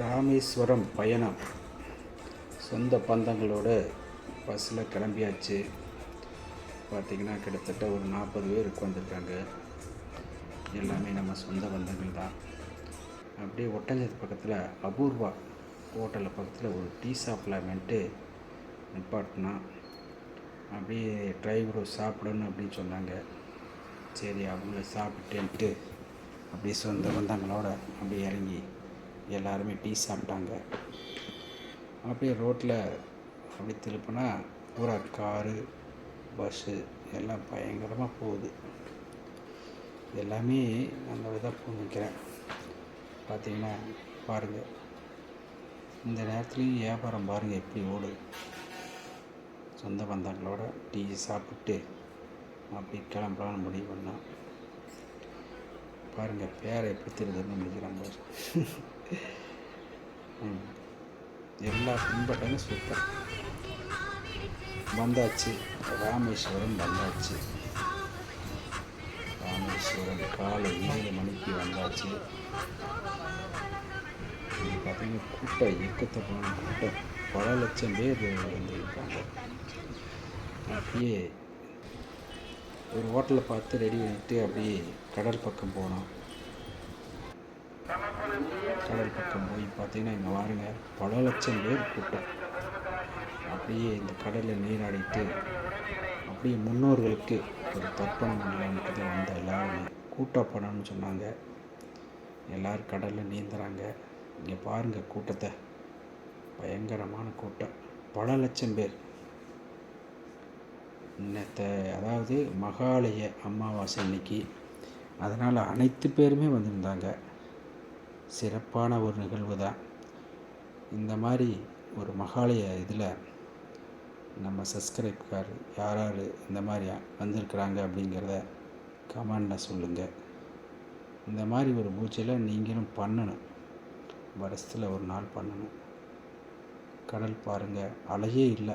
ராமேஸ்வரம் பயணம். சொந்த பந்தங்களோடு பஸ்ஸில் கிளம்பியாச்சு. பார்த்திங்கன்னா கிட்டத்தட்ட ஒரு நாற்பது பேர் உட்காந்துருக்காங்க எல்லாமே நம்ம சொந்த பந்தங்கள் தான். அப்படியே ஒட்டஞ்சது பக்கத்தில் அபூர்வா ஹோட்டலில் பக்கத்தில் ஒரு டீ ஷாப்பில் வந்துட்டு நிப்பாட்டினா அப்படியே டிரைவரும் சாப்பிடணும் அப்படின்னு சொன்னாங்க. சரி அவங்கள சாப்பிட்டேன்ட்டு அப்படியே சொந்த பந்தங்களோட அப்படியே இறங்கி எல்லாருமே டீ சாப்பிட்டாங்க. அப்படியே ரோட்டில் அப்படி திருப்பினா பூரா காரு பஸ்ஸு எல்லாம் பயங்கரமாக போகுது. எல்லாமே நல்ல இதாக பூமிக்கிறேன் பார்த்தீங்கன்னா பாருங்கள் இந்த நேரத்துலையும் வியாபாரம் பாருங்கள் எப்படி ஓடு சொந்த பந்தங்களோட டீ சாப்பிட்டு அப்படி கிளம்பலான்னு முடிவு பண்ணோம். பாருங்கள் பேரை எப்படி தெரியுதுன்னு நினைக்கிறாங்க எல்லா பின்பட்டமும் சூப்பர் வந்தாச்சு. ராமேஸ்வரம் வந்தாச்சு. ராமேஸ்வரம் காலை ஏழு மணிக்கு வந்தாச்சு. இங்கே பார்த்தீங்கன்னா கூட்டம் எக்கத்தப்பான கூட்டம். பல லட்சம் பேர் வந்துருக்காங்க அப்படியே ஒரு ஹோட்டலில் பார்த்து ரெடி பண்ணிட்டு அப்படியே கடல் பக்கம் போனோம். கடல் பக்கம் போய் பார்த்தீங்கன்னா இங்கே வாருங்க. பல லட்சம் பேர் கூட்டம். அப்படியே இந்த கடலில் நீராடிட்டு அப்படியே முன்னோர்களுக்கு ஒரு தர்ப்பணம் பண்ணலான்ட்டு தான் வந்த எல்லாருமே. கூட்டப்படணும்னு சொன்னாங்க. எல்லோரும் கடலில் நீந்துறாங்க. இங்கே பாருங்கள் கூட்டத்தை. பயங்கரமான கூட்டம். பல லட்சம் பேர். அதாவது மகாலய அமாவாசை அன்னைக்கு அதனால் அனைத்து பேருமே வந்திருந்தாங்க. சிறப்பான ஒரு நிகழ்வு தான். இந்த மாதிரி ஒரு மகாலய இதில் நம்ம சப்ஸ்கிரைப்கார் யார் யார் இந்த மாதிரி வந்திருக்கிறாங்க அப்படிங்கிறத கமெண்டில் சொல்லுங்கள் இந்த மாதிரி ஒரு பூஜையில் நீங்களும் பண்ணணும். வருஷத்தில் ஒரு நாள் பண்ணணும். கடல் பாருங்கள் அலையே இல்லை.